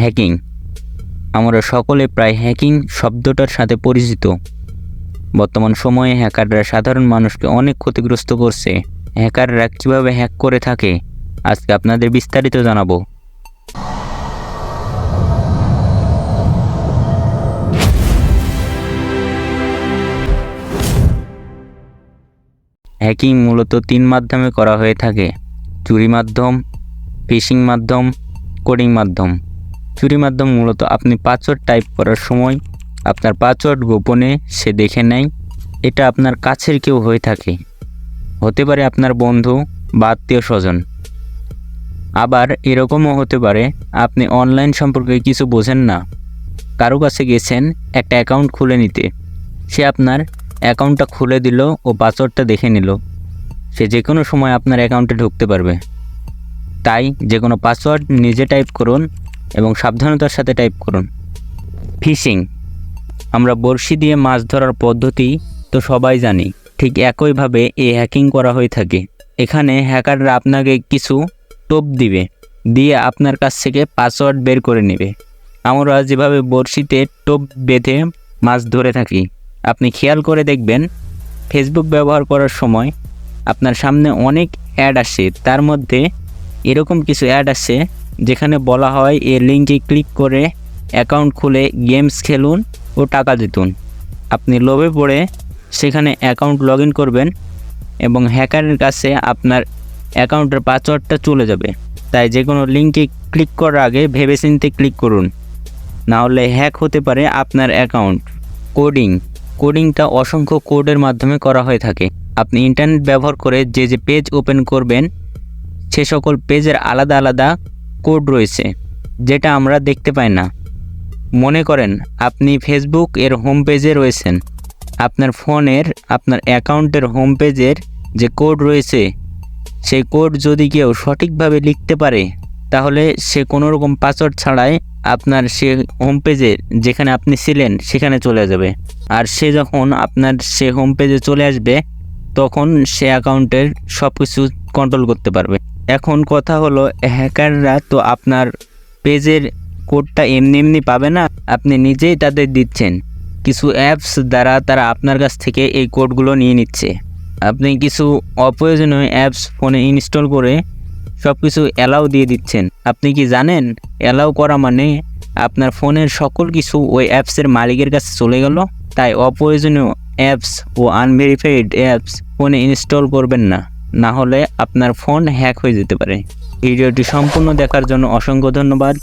Hacking. আমরা সকলে প্রায় হ্যাকিং শব্দটার সাথে পরিচিত। বর্তমান সময়ে হ্যাকাররা সাধারণ মানুষকে অনেক ক্ষতিগ্রস্ত করছে। হ্যাকাররা কীভাবে হ্যাক করে থাকে, আজকে আপনাদের বিস্তারিত জানাব। হ্যাকিং মূলত তিন মাধ্যমে করা হয়ে থাকে। চুরি মাধ্যম, ফিশিং মাধ্যম, কোডিং মাধ্যম। চুরি মাধ্যম মূলত আপনি পাসওয়ার্ড টাইপ করার সময় আপনার পাসওয়ার্ড গোপনে সে দেখে নেয়। এটা আপনার কাছের কেউ হয়ে থাকে। হতে পারে আপনার বন্ধু বা আত্মীয় স্বজন। আবার এরকমও হতে পারে, আপনি অনলাইন সম্পর্কে কিছু বোঝেন না। কারও কাছে গেছেন একটা অ্যাকাউন্ট খুলে নিতে। সে আপনার অ্যাকাউন্টটা খুলে দিল ও পাসওয়ার্ডটা দেখে নিল। সে যে কোনো সময় আপনার অ্যাকাউন্টে ঢুকতে পারবে। তাই যে কোনো পাসওয়ার্ড নিজে টাইপ করুন এবং সাবধানতার সাথে টাইপ করুন। ফিশিং আমরা বড়শি দিয়ে মাছ ধরার পদ্ধতি তো সবাই জানি, ঠিক একইভাবে এই হ্যাকিং করা হয়ে থাকে। এখানে হ্যাকাররা আপনাকে কিছু টোপ দিবে, দিয়ে আপনার কাছ থেকে পাসওয়ার্ড বের করে নেবে। আমরা যেভাবে বড়শিতে টোপ বেঁধে মাছ ধরে থাকি, আপনি খেয়াল করে দেখবেন ফেসবুক ব্যবহার করার সময় আপনার সামনে অনেক অ্যাড আসে, তার মধ্যে এরকম কিছু অ্যাড আসে যেখানে বলা হয় এই লিঙ্কে ক্লিক করে অ্যাকাউন্ট খুলে গেমস খেলুন ও টাকা জিতুন। আপনি লোভে পড়ে সেখানে অ্যাকাউন্ট লগ করবেন এবং হ্যাকারের কাছে আপনার অ্যাকাউন্টের পাসওয়ার্ডটা চলে যাবে। তাই যে কোনো লিঙ্কে ক্লিক করার আগে ভেবেচিন্তে ক্লিক করুন। না হলে হ্যাক হতে পারে আপনার অ্যাকাউন্ট। কোডিং। কোডিংটা অসংখ্য কোডের মাধ্যমে করা হয়ে থাকে। আপনি ইন্টারনেট ব্যবহার করে যে যে পেজ ওপেন করবেন, সে সকল পেজের আলাদা আলাদা কোড রয়েছে, যেটা আমরা দেখতে পাই না। মনে করেন, আপনি ফেসবুক এর হোম পেজে রয়েছেন। আপনার ফোনের, আপনার অ্যাকাউন্টের হোম পেজের যে কোড রয়েছে, সেই কোড যদি কেউ সঠিকভাবে লিখতে পারে, তাহলে সে কোনো রকম পাসওয়ার্ড ছাড়াই আপনার সে হোম পেজে যেখানে আপনি ছিলেন, সেখানে চলে যাবে। আর সে যখন আপনার সে হোম পেজে চলে আসবে, তখন সে অ্যাকাউন্টের সব কিছু কন্ট্রোল করতে পারবে। এখন কথা হলো, হ্যাকাররা তো আপনার পেজের কোডটা এমনি এমনি পাবে না, আপনি নিজেই তাদের দিচ্ছেন। কিছু অ্যাপস দ্বারা তারা আপনার কাছ থেকে এই কোডগুলো নিয়ে নিচ্ছে। আপনি কিছু অপ্রয়োজনীয় অ্যাপস ফোনে ইনস্টল করে সব কিছু অ্যালাউ দিয়ে দিচ্ছেন। আপনি কি জানেন অ্যালাউ করা মানে আপনার ফোনের সকল কিছু ওই অ্যাপসের মালিকের কাছে চলে গেল? তাই অপ্রয়োজনীয় অ্যাপস ও আনভেরিফাইড অ্যাপস ফোনে ইনস্টল করবেন না। না হলে আপনার ফোন হ্যাক হয়ে যেতে পারে। ভিডিওটি সম্পূর্ণ দেখার জন্য অসংখ্য ধন্যবাদ।